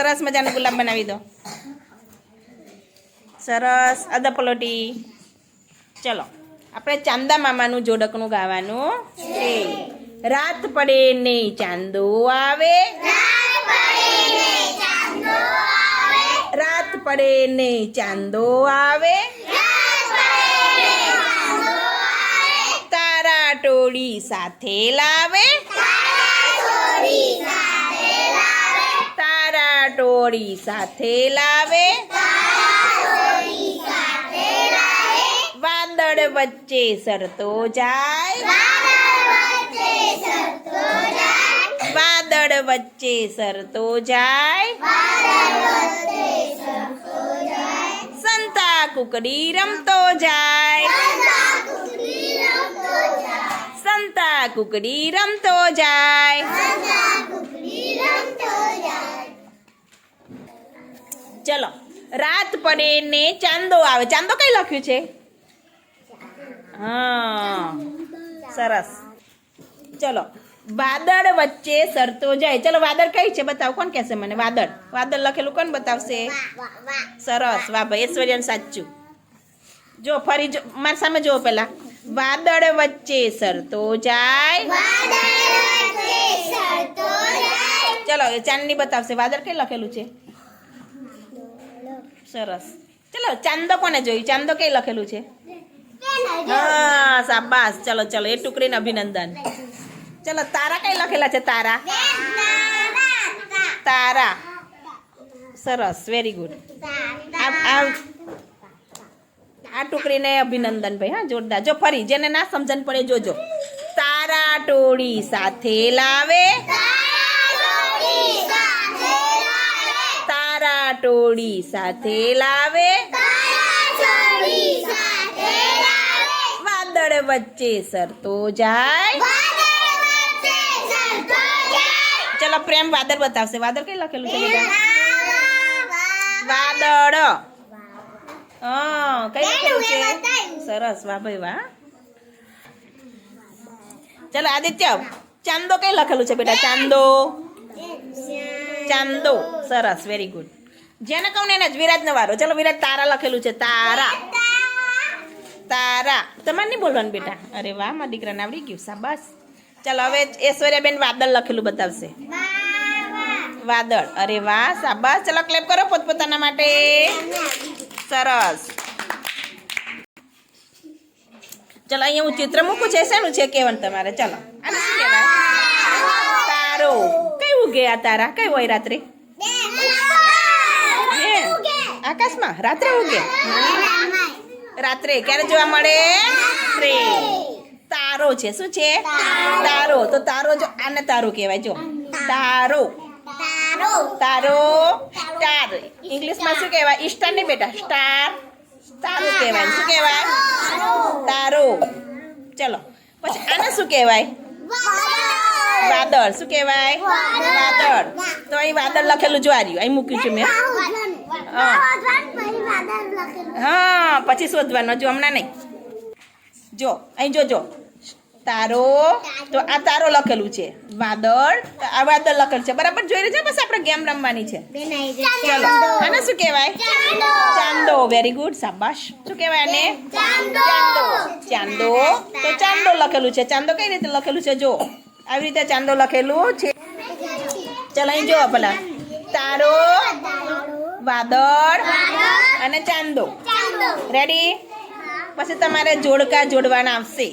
સરસ મજાનો ગુલાબ બનાવી દો. સરસ અદા પલોટી. ચલો, આપણે ચાંદા મામાનું જોડકનું ગાવાનું છે. રાત પડે નહીં ચાંદો આવે. રાત પડે નહીં ચાંદો આવે. તારા ટોળી સાથે લાવે. તારા ટોળી સાથે લાવે વાદળ વચ્ચે સરતો જાય વાદળ વચ્ચે સરતો જાય સંતા કુકડી રમતો જાય સંતા કુકડી રમતો જાય ચલો. રાત પડે ને ચાંદો આવે. ચાંદો કઈ લખ્યું છે? હા. સરસ. ચલો. વાદળ વચ્ચે સરતો જાય. ચલો વાદળ કઈ છે બતાવો? કોણ કહેશે મને? વાદળ. વાદળ લખેલું કોણ બતાવશે? સરસ. વાહ ભાઈ ઐશ્વર્યન સાચું. જો ફરી જો મારી સામે જુઓ પેલા વાદળ વચ્ચે સરતો જાય. ચલો ચાંદની બતાવશે. વાદળ કઈ લખેલું છે? સરસ. ચલો, ચાંદો કોને જોયું? ચાંદો કઈ લખેલું છે? હા, શાબાશ. ચલો ચલો, એ ટુકડીને અભિનંદન. ચલો, તારા કઈ લખેલા છે? તારા? તારા. સરસ વેરી ગુડ આ ટુકડીને અભિનંદન ભાઈ, હા, જોરદાર. જો ફરી, જેને ના સમજણ પડે, જોજો. તારા ટોળી સાથે લાવે. ટોળી સાથે લાવે. વાદળ વચ્ચે સરતો જાય. ચલો પ્રેમ વાદળ બતાવશે. વાદળ કઈ લખેલું છે વાદળ. કઈ લખેલું છે? સરસ. વાહ ભાઈ વાહ. ચલો આદિત્ય ચાંદો કઈ લખેલું છે બેટા? ચાંદો. ચાંદો. સરસ. વેરી ગુડ જેને કહું ને એને જ વિરાજનો વારો. ચલો વિરાજ તારા લખેલું છે, તારા. તારા. તમારે નહીં બોલવાનું બેટા? અરે વાહ, મારા દીકરાને આવડી ગયું. સાબાસ ચાલો હવે ઐશ્વર્યાબેન વાદળ લખેલું બતાવશે. વાદળ. અરે વાહ સાબાસ ચલો ક્લેપ કરો પોતપોતાના માટે. સરસ. ચલો અહીંયા હું ચિત્ર મૂકું છે, શેનું છે કેવાનું તમારે? ચલો. આને શું કહેવાય? તારો. કયું ગયા તારા? કઈ હોય રાત્રે હે આકાશમાં? રાત્રે ઉગે? રાત્રે. ક્યારે જોવા મળે? રાત્રે. તારો છે. શું છે? તારો. તો તારો જો આને તારો કહેવાય. જો. તારો. તારો. સ્ટાર ઇંગ્લિશમાં શું કહેવાય? સ્ટાર નહીં બેટા. સ્ટાર. તારું કહેવાય. શું કહેવાય? તારો. ચલો. પછી આને શું કહેવાય? વાદળ. શું કહેવાય? વાદળ. તો અહીં વાદળ લખેલું જો આ રહ્યું. અહીં મૂક્યું છું મેં. હા. પછી શોધવાનું જો હમણાં નહીં. જો અહીં જોજો. તારો તો આ તારો લખેલું છે. વાદળ આ વાદળ લખેલું છે. બરાબર જોઈ રહ્યો છે બસ આપણે ગેમ રમવાની છે. ચલો. આને શું કહેવાય? ચાંદો. વેરી ગુડ શાબાશ. શું કહેવાય આને? ચાંદો. ચાંદો. તો ચાંદો લખેલું છે. ચાંદો કઈ રીતે લખેલું છે? જો. આવી રીતે ચાંદો લખેલું છે. ચલો અહીં જો પેલા તારો વાદળ અને ચાંદો. રેડી પછી તમારે જોડકા જોડવાના આવશે.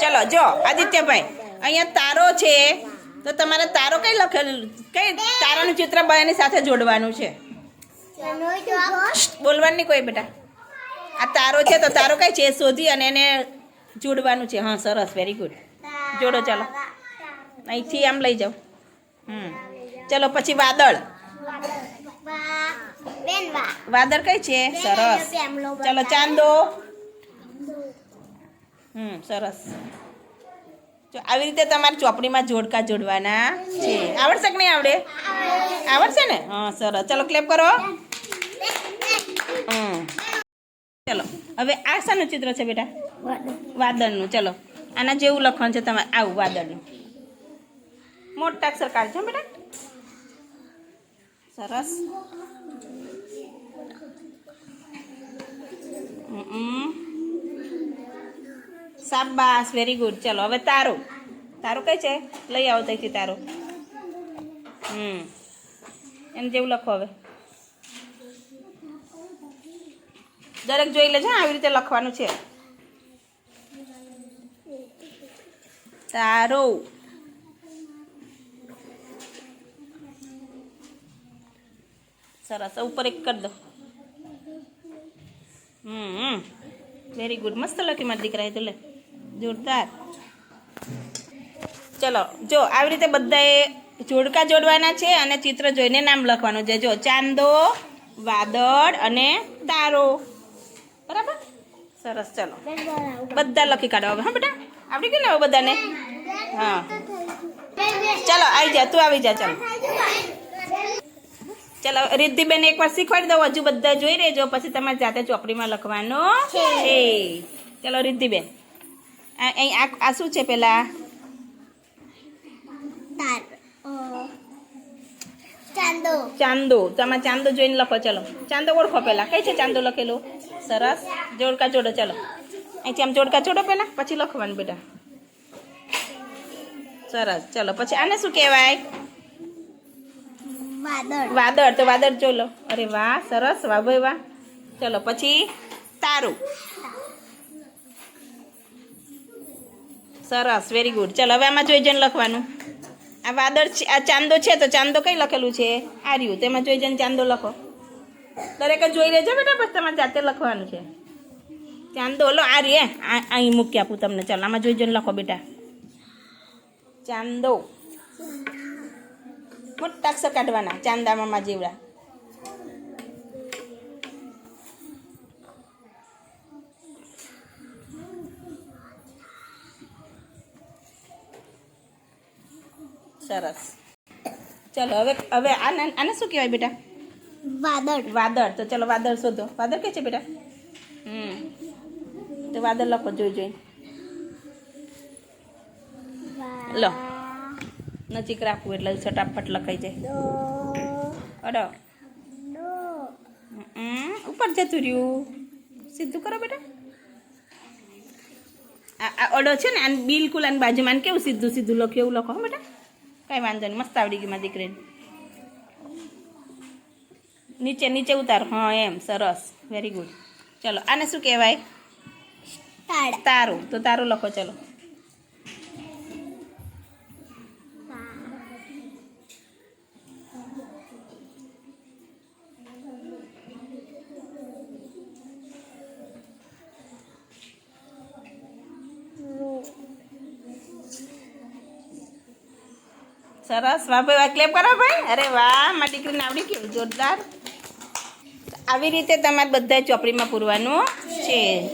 ચલો જો આદિત્યભાઈ અહીંયા તારો છે. તો તમારે તારો કઈ લખેલું કઈ તારાનું ચિત્ર બધાની સાથે જોડવાનું છે? બોલવાનું કોઈ બેટા. આ તારો છે તો તારો કઈ છે? શોધી અને એને જોડવાનું છે. હા સરસ વેરી ગુડ જોડો ચાલો. અહીંથી આમ લઈ જાઓ. હમ. ચલો પછી વાદળ. વાદળ કઈ છે? સરસ. ચલો ચાંદો. હમ સરસ. જો આવી રીતે તમારે ચોપડીમાં જોડકા જોડવાના છે. આવડશે કે નહીં આવડે? આવડશે ને? હા સરસ. ચલો ક્લેપ કરો. હમ. ચલો હવે આ શાનું ચિત્ર છે બેટા? વાદળનું. ચલો આના જેવું લખવાનું છે તમારે. આવું વાદળનું. મોટા અક્ષર કાઢજો બેટા. સરસ. શાબાશ વેરી ગુડ ચલો હવે તારું તારું કઈ છે લઈ આવો ત્યાંથી તારું હમ એને જેવું લખો હવે દરેક જોઈ લેજો આવી રીતે લખવાનું છે તારો સરસ ઉપર એક કરી દો હમ વેરી ગુડ મસ્ત લખી મારા દીકરાએ તો લે જોરદાર ચલો જો આવી રીતે બધાએ જોડકા જોડવાના છે અને ચિત્ર જોઈને નામ લખવાનું છે જો ચાંદો વાદળ અને તારો બરાબર સરસ ચલો બધા લખી કાઢો હવે હા બેટા આવડી ગયું ને હવે બધાને હા ચલો આવી જા તું આવી જા ચલો ચલો રિદ્ધિબેન એકવાર શીખવાડી દઉં હજુ બધા જોઈ રહેજો પછી તમારે જાતે ચોપડીમાં લખવાનો છે. ચલો રિદ્ધિબેન. આ અહીં આ આ શું છે પેલા? ચાંદો. ચાંદો. તમે ચાંદો જોઈને લખો ચલો. ચાંદો ઓળખો પેલા. કઈ છે ચાંદો લખેલો? સરસ. જોડકા જોડો ચલો. અહીંથી આમ જોડકા જોડો પેલા પછી લખવાનું બેટા. સરસ. ચલો પછી આને શું કહેવાય? વાદળ. વાદળ, તો વાદળ ચોલો. અરે વાહ, સરસ, વાહ, ભાઈ વાહ. ચલો, પછી તારું. સરસ વેરી ગુડ ચલો, હવે આમાં જોઈ જઈને લખવાનું. આ વાદળ છે, આ ચાંદો છે, તો ચાંદો કઈ લખેલું છે? આર્યું તેમાં જોઈ જઈને ચાંદો લખો. દરેક જોઈ લેજો બેટા બસ તમારે જાતે લખવાનું છે. ચાંદો લો આ રે અહીં મૂકી આપું તમને. ચાલો, આમાં જોઈ જઈને લખો બેટા. ચાંદો. મોટા અક્ષર કાઢવાના ચાંદામાં જેવડા. સરસ. ચલો હવે હવે આને આને શું કહેવાય બેટા? વાદળ. વાદળ. તો ચલો વાદળ શોધો. વાદળ કે છે બેટા? હમ. તો વાદળ લખો જોઈ જોઈ. લો. નજીક રાખવું એટલે ફટાફટ લખાઈ જાય. અડો. ઉપર જતું રહ્યું. સીધું કરો બેટા. આ અડો છે ને આને બિલકુલ આની બાજુમાં કેવું સીધું સીધું લખ્યું એવું લખો બેટા. કાંઈ વાંધો નહીં મસ્ત આવડી ગયું મારી દીકરીને. નીચે નીચે ઉતાર. હા એમ સરસ. વેરી ગુડ ચલો આને શું કહેવાય? તારું. તો તારું લખો ચલો. સરસ. વાહ ભાઈ, વાહ ક્લેપ કરો ભાઈ. અરે વાહ, મારી દીકરીને આવડી ગયું. જોરદાર. આવી રીતે તમારે બધા ચોપડીમાં પૂરવાનું છે.